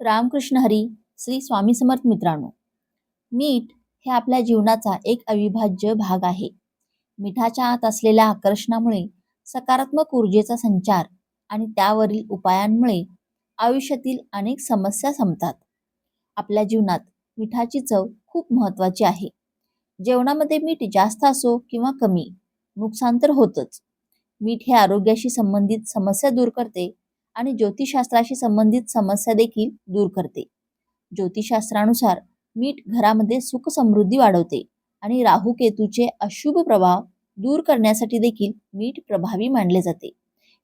रामकृष्ण हरी श्री स्वामी समर्थ मित्रांनो. मीठ हे आपल्या जीवनाचा एक अविभाज्य भाग आहे. मिठाच्या आत असलेल्या आकर्षणामुळे सकारात्मक ऊर्जेचा संचार आणि त्यावरील उपायांमुळे आयुष्यातील अनेक समस्या संपतात. आपल्या जीवनात मिठाची चव खूप महत्त्वाची आहे. जेवणामध्ये मीठ जास्त असो किंवा कमी नुकसान तर होतच. मीठ हे आरोग्याशी संबंधित समस्या दूर करते आणि ज्योतिषशास्त्राशी संबंधित समस्या देखील दूर करते. ज्योतिषशास्त्रानुसार मीठ घरामध्ये सुख समृद्धी वाढवते आणि राहू केतूचे अशुभ प्रभाव दूर करण्यासाठी देखील मीठ प्रभावी मानले जाते.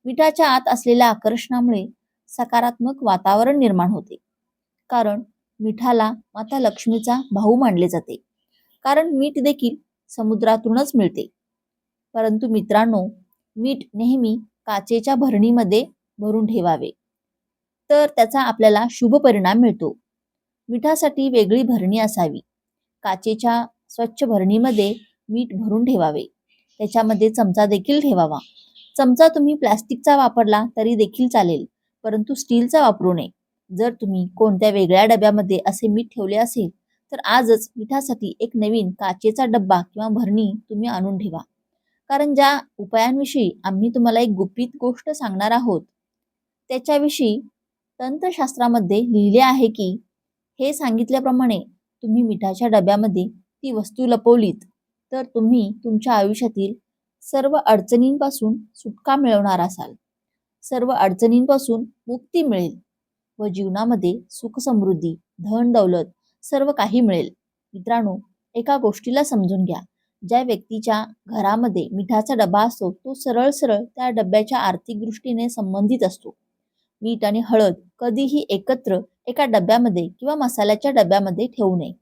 मिठाच्या आत असलेल्या आकर्षणामुळे सकारात्मक वातावरण निर्माण होते. कारण मिठाला माता लक्ष्मीचा भाऊ मानले जाते. कारण मीठ देखील समुद्रातूनच मिळते. परंतु मित्रांनो मीठ नेहमी काचेच्या भरणीमध्ये भरून ठेवावे. तर त्याचा आपल्याला शुभ परिणाम मिळतो. मिठासाठी वेगळी भरणी असावी. काचेच्या स्वच्छ भरणीमध्ये मीठ भरून ठेवावे. त्याच्यामध्ये चमचा देखील ठेवावा. चमचा तुम्ही प्लॅस्टिकचा वापरला तरी देखील चालेल परंतु स्टीलचा वापरू नये. जर तुम्ही कोणत्या वेगळ्या डब्यामध्ये असे मीठ ठेवले असेल तर आजच मिठासाठी एक नवीन काचेचा डब्बा किंवा भरणी तुम्ही आणून ठेवा. कारण ज्या उपायांविषयी आम्ही तुम्हाला एक गुपित गोष्ट सांगणार आहोत त्याच्याविषयी तंत्रशास्त्रामध्ये लिहिले आहे की हे सांगितल्याप्रमाणे तुम्ही मिठाच्या डब्यामध्ये ती वस्तू लपवलीत तर तुम्ही तुमच्या आयुष्यातील सर्व अडचणींपासून सुटका मिळवणार असाल. सर्व अडचणींपासून मुक्ती मिळेल व जीवनामध्ये सुख समृद्धी धन दौलत सर्व काही मिळेल. मित्रांनो एका गोष्टीला समजून घ्या. ज्या व्यक्तीच्या घरामध्ये मिठाचा डबा असतो तो सरळ सरळ त्या डब्याच्या आर्थिक दृष्टीने संबंधित असतो. मीठ आणि हळद कधीही एकत्र एका डब्यामध्ये किंवा मसाल्याच्या डब्यामध्ये ठेवू नये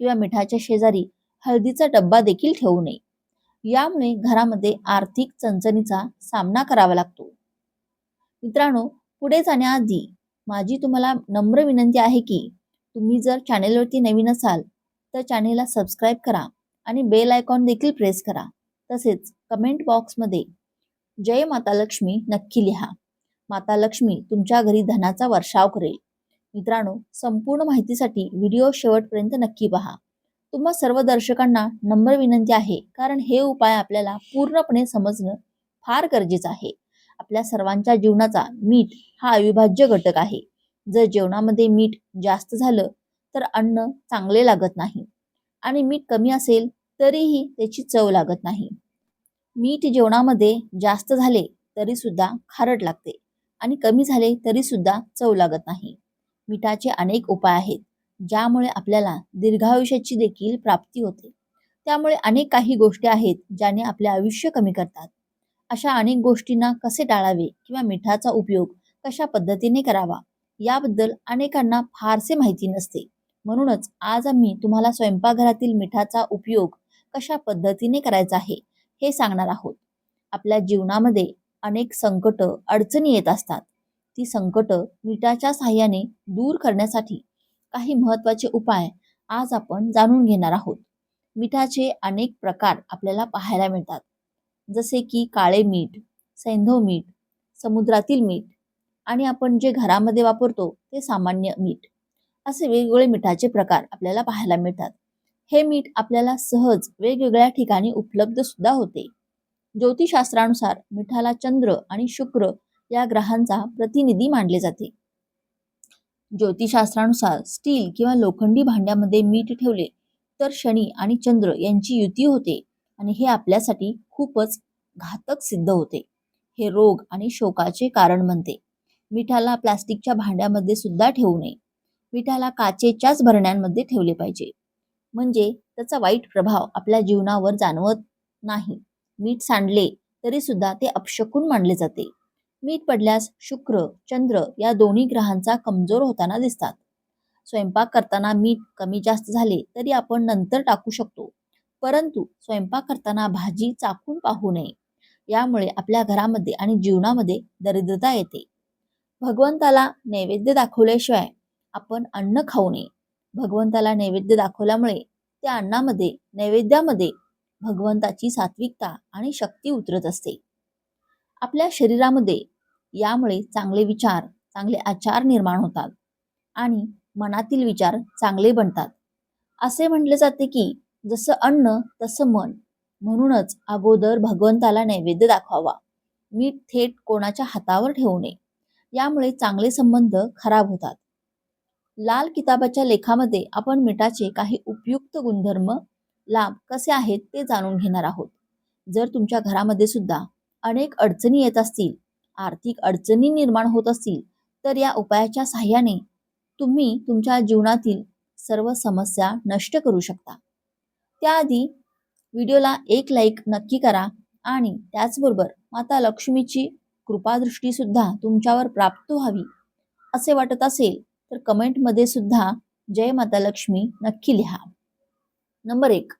किंवा मिठाच्या शेजारी हळदीचा डब्बा देखील ठेवू नये. यामुळे घरामध्ये आर्थिक चणचणीचा सामना करावा लागतो. मित्रांनो पुढे जाण्याआधी माझी तुम्हाला नम्र विनंती आहे की तुम्ही जर चॅनेलवरती नवीन असाल तर चॅनेलला सबस्क्राईब करा आणि बेल आयकॉन देखील प्रेस करा. तसेच कमेंट बॉक्समध्ये जय माता लक्ष्मी नक्की लिहा. माता लक्ष्मी तुमच्या घरी धनाचा वर्षाव करेल. मित्रांनो संपूर्ण माहितीसाठी व्हिडिओ शेवटपर्यंत नक्की पहा. तुम्हा सर्व दर्शकांना नम्र विनंती आहे कारण हे उपाय आपल्याला पूर्णपणे समजणं फार गरजेचं आहे. आपल्या सर्वांच्या जीवनाचा मीठ हा अविभाज्य घटक आहे. जर जेवणामध्ये मीठ जास्त झालं तर अन्न चांगले लागत नाही. आणि मीठ कमी असेल तरीही त्याची चव लागत नाही. मीठ जेवणामध्ये जास्त झाले तरी सुद्धा खारट लागते. आणि कमी झाले तरी सुद्धा चव लागत नाही. मिठाचे अनेक उपाय आहेत ज्यामुळे आपल्याला दीर्घायुष्याची देखील प्राप्ती होते. त्यामुळे अनेक काही गोष्टी आहेत ज्याने आपले आयुष्य कमी करतात. अशा अनेक गोष्टींना कसे टाळावे किंवा मिठाचा उपयोग कशा पद्धतीने करावा याबद्दल अनेकांना फारसे माहिती नसते. म्हणूनच आज आम्ही तुम्हाला स्वयंपाकघरातील मिठाचा उपयोग कशा पद्धतीने करायचा आहे हे सांगणार आहोत. आपल्या जीवनामध्ये अनेक संकट अडचणी येत असतात. ती संकट मिठाच्या साह्याने दूर करण्यासाठी काही महत्त्वाचे उपाय आज आपण जाणून घेणार आहोत. मिठाचे अनेक प्रकार आपल्याला पाहायला मिळतात. जसे की काळे मीठ सैंधव मीठ समुद्रातील मीठ आणि आपण जे घरामध्ये वापरतो ते सामान्य मीठ. असे वेगवेगळे मिठाचे प्रकार आपल्याला पाहायला मिळतात. हे मीठ आपल्याला सहज वेगवेगळ्या ठिकाणी उपलब्ध सुद्धा होते. ज्योतिषशास्त्रानुसार मिठाला चंद्र आणि शुक्र या ग्रहांचा प्रतिनिधी मानले जाते. ज्योतिषशास्त्रानुसार स्टील किंवा लोखंडी भांड्यामध्ये मीठ ठेवले तर शनी आणि चंद्र यांची युती होते आणि हे आपल्यासाठी खूपच घातक सिद्ध होते. हे रोग आणि शोकाचे कारण बनते. मिठाला प्लास्टिकच्या भांड्यामध्ये सुद्धा ठेवू नये. मिठाला काचेच्याच भरण्यांमध्ये ठेवले पाहिजे. म्हणजे त्याचा वाईट प्रभाव आपल्या जीवनावर जाणवत नाही. मीठ सांडले तरी सुद्धा ते अपशकून मानले जाते. मीठ पडल्यास शुक्र चंद्र या दोन्ही ग्रहांचा कमजोर होताना दिसतात. स्वयंपाक करताना मीठ कमी जास्त झाले तरी आपण नंतर टाकू शकतो. परंतु स्वयंपाक करताना भाजी चाकून पाहू नये. यामुळे आपल्या घरामध्ये आणि जीवनामध्ये दरिद्रता येते. भगवंताला नैवेद्य दाखवल्याशिवाय आपण अन्न खाऊ नये. भगवंताला नैवेद्य दाखवल्यामुळे त्या अन्नामध्ये नैवेद्यामध्ये भगवंताची सात्विकता आणि शक्ती उतरत असते. आपल्या शरीरामध्ये यामुळे चांगले विचार चांगले आचार निर्माण होतात आणि मनातील विचार चांगले बनतात. असे म्हटले जाते की जसं अन्न तसं मन. म्हणूनच अगोदर भगवंताला नैवेद्य दाखवावा. मीठ थेट कोणाच्या हातावर ठेवू नये. यामुळे चांगले संबंध खराब होतात. लाल किताबाच्या लेखामध्ये आपण मिठाचे काही उपयुक्त गुणधर्म लाभ कसे आहेत ते जाणून घेणार आहोत. जर तुमच्या घरामध्ये सुद्धा अनेक अडचणी येत असतील आर्थिक अडचणी निर्माण होत असतील तर या उपायाच्या सहाय्याने तुम्ही तुमच्या जीवनातील सर्व समस्या नष्ट करू शकता. त्याआधी व्हिडिओला एक लाईक नक्की करा आणि त्याचबरोबर माता लक्ष्मीची कृपादृष्टीसुद्धा तुमच्यावर प्राप्त व्हावी असे वाटत असेल तर कमेंटमध्ये सुद्धा जय माता लक्ष्मी नक्की लिहा. नंबर एक.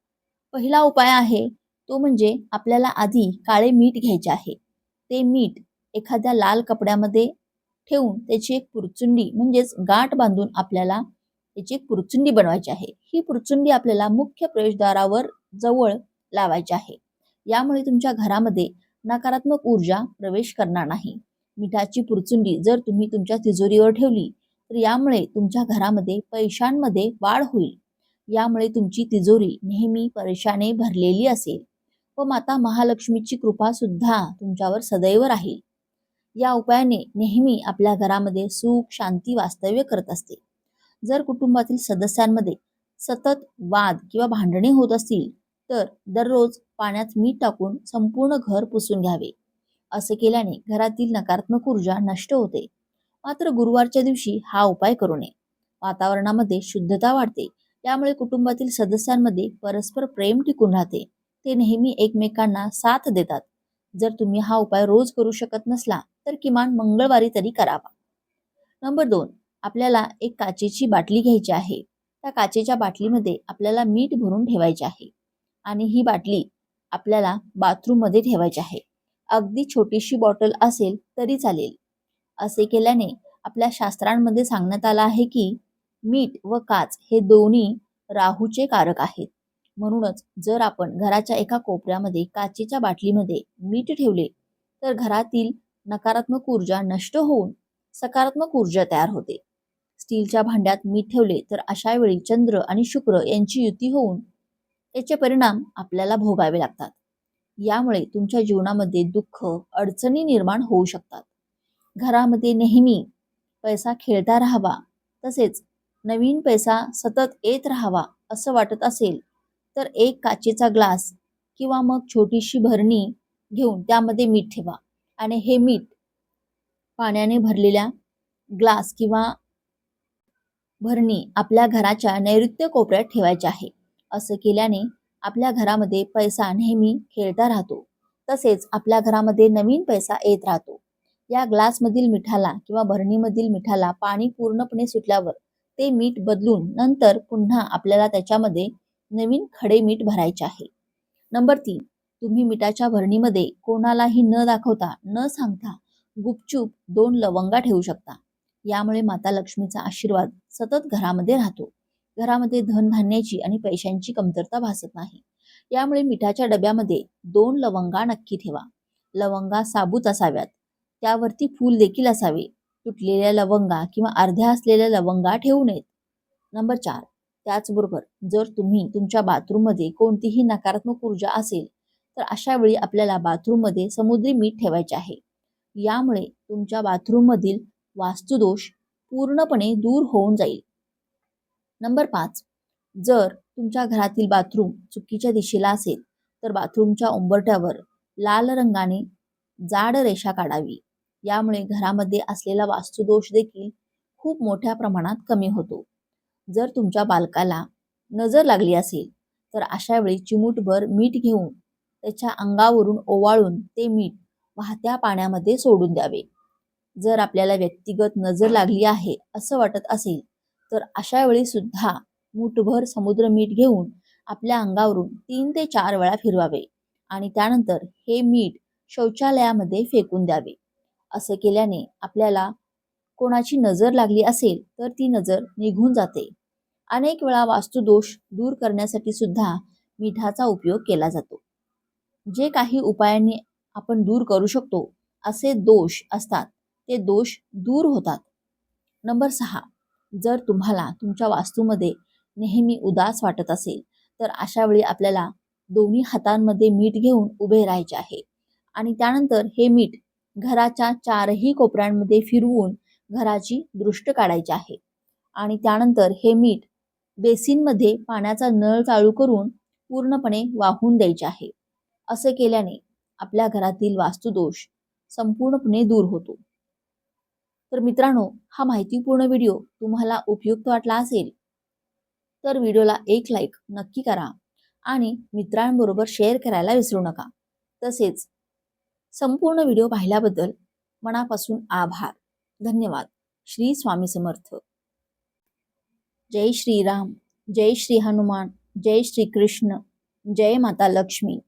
पहिला उपाय आहे तो म्हणजे आपल्याला आधी काळे मीठ घ्यायचे आहे. ते मीठ एखाद्या लाल कपड्यामध्ये ठेवून त्याची एक पुरचुंडी म्हणजेच गाठ बांधून आपल्याला त्याची एक पुरचुंडी बनवायची आहे. ही पुरचुंडी आपल्याला मुख्य प्रवेशद्वारावर जवळ लावायची आहे. यामुळे तुमच्या घरामध्ये नकारात्मक ऊर्जा प्रवेश करणार नाही. मिठाची पुरचुंडी जर तुम्ही तुमच्या तिजोरीवर ठेवली तर यामुळे तुमच्या घरामध्ये पैशांमध्ये वाढ होईल. यामुळे तुमची तिजोरी नेहमी पैशाने भरलेली असेल. व माता महालक्ष्मीची कृपा सुद्धा तुमच्यावर सदैव राहील. या उपायाने नेहमी आपल्या घरामध्ये सुख शांती वास्तव्य करत असते. जर कुटुंबातील सदस्यांमध्ये सतत वाद किंवा भांडणे होत असतील तर दररोज पाण्यात मीठ टाकून संपूर्ण घर पुसून घ्यावे. असे केल्याने घरातील नकारात्मक ऊर्जा नष्ट होते. मात्र गुरुवारच्या दिवशी हा उपाय करू नये. वातावरणामध्ये शुद्धता वाढते त्यामुळे कुटुंबातील सदस्यांमध्ये परस्पर प्रेम टिकून राहते. ते नेहमी एकमेकांना साथ देतात. जर तुम्ही हा उपाय रोज करू शकत नसला तर किमान मंगळवारी तरी करावा. नंबर दोन आपल्याला एक काचेची बाटली घ्यायची आहे. त्या काचेच्या बाटलीमध्ये आपल्याला मीठ भरून ठेवायचे आहे. आणि ही बाटली आपल्याला बाथरूममध्ये ठेवायची आहे. अगदी छोटीशी बॉटल असेल तरी चालेल. असे केल्याने आपल्या शास्त्रांमध्ये सांगण्यात आलं आहे की मीठ व काच हे दोन्ही राहूचे कारक आहेत. म्हणूनच जर आपण घराच्या एका कोपऱ्यामध्ये काचेच्या बाटलीमध्ये मीठ ठेवले तर घरातील नकारात्मक ऊर्जा नष्ट होऊन सकारात्मक ऊर्जा तयार होते. स्टीलच्या भांड्यात मीठ ठेवले तर अशा वेळी चंद्र आणि शुक्र यांची युती होऊन त्याचे परिणाम आपल्याला भोगावे लागतात. यामुळे तुमच्या जीवनामध्ये दुःख अडचणी निर्माण होऊ शकतात. घरामध्ये नेहमी पैसा खेळता राहावा तसेच नवीन पैसा सतत येत राहावा असं वाटत असेल तर एक काचेचा ग्लास किंवा मग छोटीशी भरणी घेऊन त्यामध्ये मीठ ठेवा. आणि हे मीठ पाण्याने भरलेल्या ग्लास किंवा भरणी आपल्या घराच्या नैऋत्य कोपऱ्यात ठेवायचे आहे. असं केल्याने आपल्या घरामध्ये पैसा नेहमी खेळता राहतो. तसेच आपल्या घरामध्ये नवीन पैसा येत राहतो. या ग्लासमधील मिठाला किंवा भरणीमधील मिठाला पाणी पूर्णपणे सुटल्यावर ते मीठ बदलून नंतर पुन्हा आपल्याला त्याच्यामध्ये नवीन खडे मीठ भरायचे आहे. नंबर तीन तुम्ही मिठाच्या भरणीमध्ये कोणालाही न दाखवता न सांगता गुपचूप दोन लवंगा ठेवू शकता. यामुळे माता लक्ष्मीचा आशीर्वाद सतत घरामध्ये राहतो. घरामध्ये धनधान्याची आणि पैशांची कमतरता भासत नाही. यामुळे मिठाच्या डब्यामध्ये दोन लवंगा नक्की ठेवा. लवंगा साबूत असाव्यात. त्यावरती फूल देखील असावे. तुटलेल्या लवंगा किंवा अर्ध्या असलेल्या लवंगा ठेवू नयेत. नंबर चार. त्याचबरोबर जर तुम्ही तुमच्या बाथरूममध्ये कोणतीही नकारात्मक ऊर्जा असेल तर अशा वेळी आपल्याला बाथरूममध्ये समुद्री मीठ ठेवायचे आहे. यामुळे तुमच्या बाथरूममधील वास्तुदोष पूर्णपणे दूर होऊन जाईल. नंबर पाच. जर तुमच्या घरातील बाथरूम चुकीच्या दिशेला असेल तर बाथरूमच्या उंबरट्यावर लाल रंगाने जाड रेषा काढावी. यामुळे घरामध्ये असलेला वास्तुदोष देखील खूप मोठ्या प्रमाणात कमी होतो. जर तुमच्या बालकाला नजर लागली असेल तर अशा वेळी चिमूटभर मीठ घेऊन त्याच्या अंगावरून ओवाळून ते मीठ वाहत्या पाण्यामध्ये सोडून द्यावे. जर आपल्याला व्यक्तिगत नजर लागली आहे असं वाटत असेल तर अशा वेळी सुद्धा मूठभर समुद्र मीठ घेऊन आपल्या अंगावरून तीन ते चार वेळा फिरवावे आणि त्यानंतर हे मीठ शौचालयामध्ये फेकून द्यावे. असं केल्याने आपल्याला कोणाची नजर लागली असेल तर ती नजर निघून जाते. अनेक वेळा वास्तुदोष दूर करण्यासाठी सुद्धा मिठाचा उपयोग केला जातो. जे काही उपायांनी आपण दूर करू शकतो असे दोष असतात. ते दोष दूर होतात. नंबर सहा. जर तुम्हाला तुमच्या वास्तूमध्ये नेहमी उदास वाटत असेल तर अशा वेळी आपल्याला दोन्ही हातांमध्ये मीठ घेऊन उभे राहायचे आहे. आणि त्यानंतर हे मीठ घराच्या चारही कोपऱ्यांमध्ये फिरवून घराची दृष्ट काढायची आहे. आणि त्यानंतर हे मीठ बेसिनमध्ये पाण्याचा नळ चालू करून पूर्णपणे वाहून द्यायचे आहे. असे केल्याने आपल्या घरातील वास्तुदोष संपूर्णपणे दूर होतो. तर मित्रांनो हा माहितीपूर्ण व्हिडिओ तुम्हाला उपयुक्त वाटला असेल तर व्हिडिओला एक लाईक नक्की करा आणि मित्रांबरोबर शेअर करायला विसरू नका. तसेच संपूर्ण व्हिडिओ पाहिल्याबद्दल मनापासून आभार. धन्यवाद. श्री स्वामी समर्थ. जय श्रीराम. जय श्री हनुमान. जय श्री कृष्ण. जय माता लक्ष्मी.